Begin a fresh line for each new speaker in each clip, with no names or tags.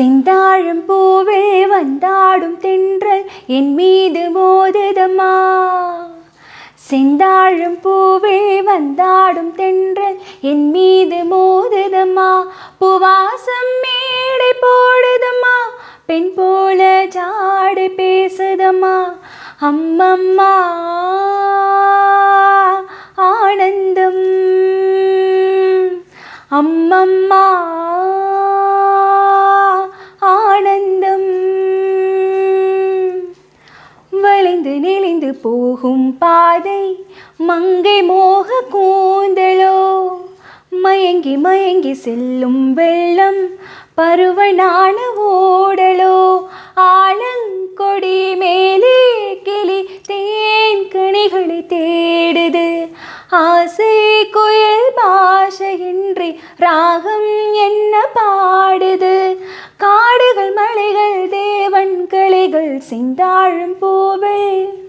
செந்தாழும் பூவே வந்தாடும் தென்றல் என் மீது மோதுதம்மா. செந்தாழும் பூவே வந்தாடும் தென்றல் என் மீது மோதுதம்மா. புவாசம் மேடை போடுதம்மா பெண் போல ஜாடு பேசுதம்மா. அம்மம்மா ஆனந்தம். அம்மம்மா மங்கை மோக கூந்தலோ மயங்கி மயங்கி செல்லும் வெள்ளம் பருவனான ஓடலோ ஆலங்கொடி மேலே கிளி தேன் கனிகளை தேடுது. ஆசை குயில் பாஷையின்றி ராகம் என்ன பாடுது? காடுகள் மலைகள் தேவன் கிளைகள் சிந்தாழும் பூவில்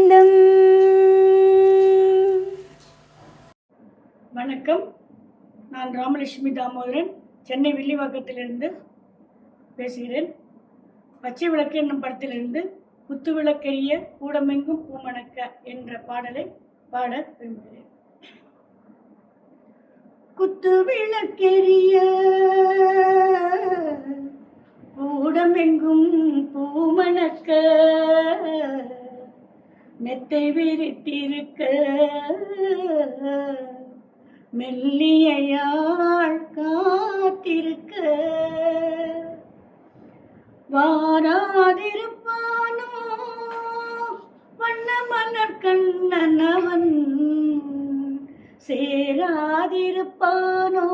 நான் ராமலட்சுமி தாமோதரன் சென்னை வில்லிவாக்கத்திலிருந்து பேசுகிறேன். பச்சை விளக்கு என்னும் படத்திலிருந்து குத்து விளக்கெரிய கூடமெங்கும் பூமணக்க என்ற பாடலை பாட விரும்புகிறேன். குத்து விளக்கெரிய கூடமெங்கும் பூமணக்க மெத்தை விரித்திருக்க மெல்லியாள் காத்திருக்க. வாராதிருப்பானோ வண்ண மலர் கண்ணனவன். சேராதிருப்பானோ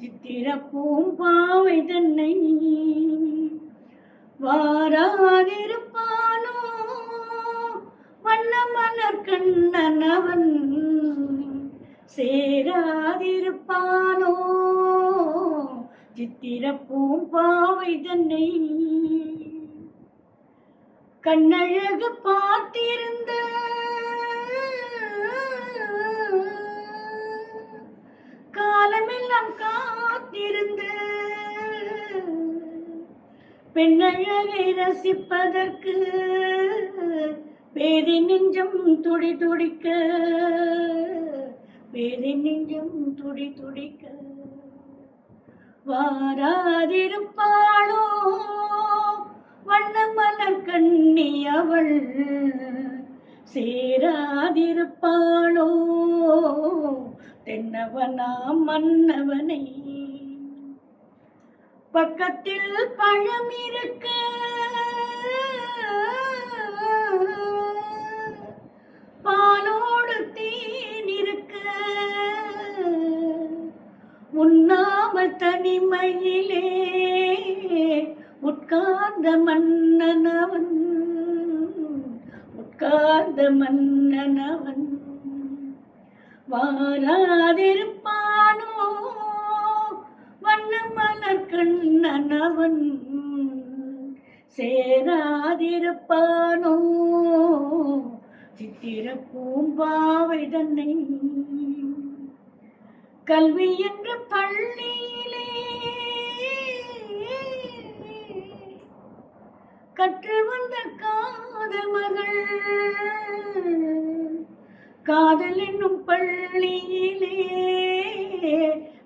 சித்திரப்பூம் பாவை தன்னை. வாராதிருப்பானோ வண்ண மலர் கண்ணனவன். சேராதிருப்பானோ? சித்திர பாவை தன்னை கண்ணழகு பார்த்திருந்த காலமெல்லாம் காத்திருந்த பெண்ணழகை ரசிப்பதற்கு பேதி நெஞ்சம் துடி துடிக்க பேதி நெஞ்சம் துடி துடிக்க வாராதிருப்பாளோ? வண்ண மலர் கண்ணி அவள் சேராதிருப்பாளோ? தென்னவனா மன்னவனை பக்கத்தில் பழம் இருக்க உட்கார்ந்த மன்னனவன். வாராதிருப்பானோ? வண்ண மலர் கண்ணனவன். சேராதிருப்பானோ? சித்திர பூம்பாவை தன்னை கல்வி என்ற பள்ளியிலே கற்று வந்த காதல் மகள் காதல் என்னும் பள்ளியிலே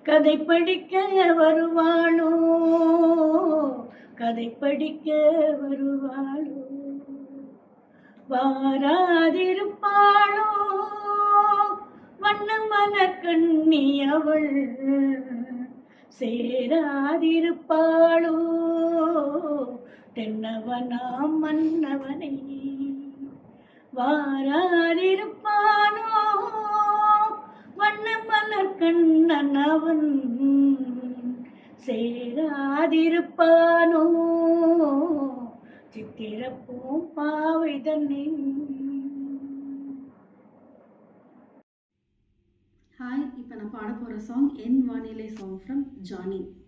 கதை படிக்க வருவாளோ? கதை படிக்க வருவாளோ? வாராதிருப்பாளோ? வண்ண மலர் கண்ணி அவள் சேராதிருப்பாளோ? தென்னவனாம் மன்னவனை. வாராதிருப்பானோ? வண்ண மலர் கண்ணன் அவன் சேராதிருப்பானோ? சித்திரப்பூம் பாவை தன்னை
ஹாய் இப்போ நான் பாட போகிற சாங் என் வானிலை சாங் ஃப்ரம் ஜானி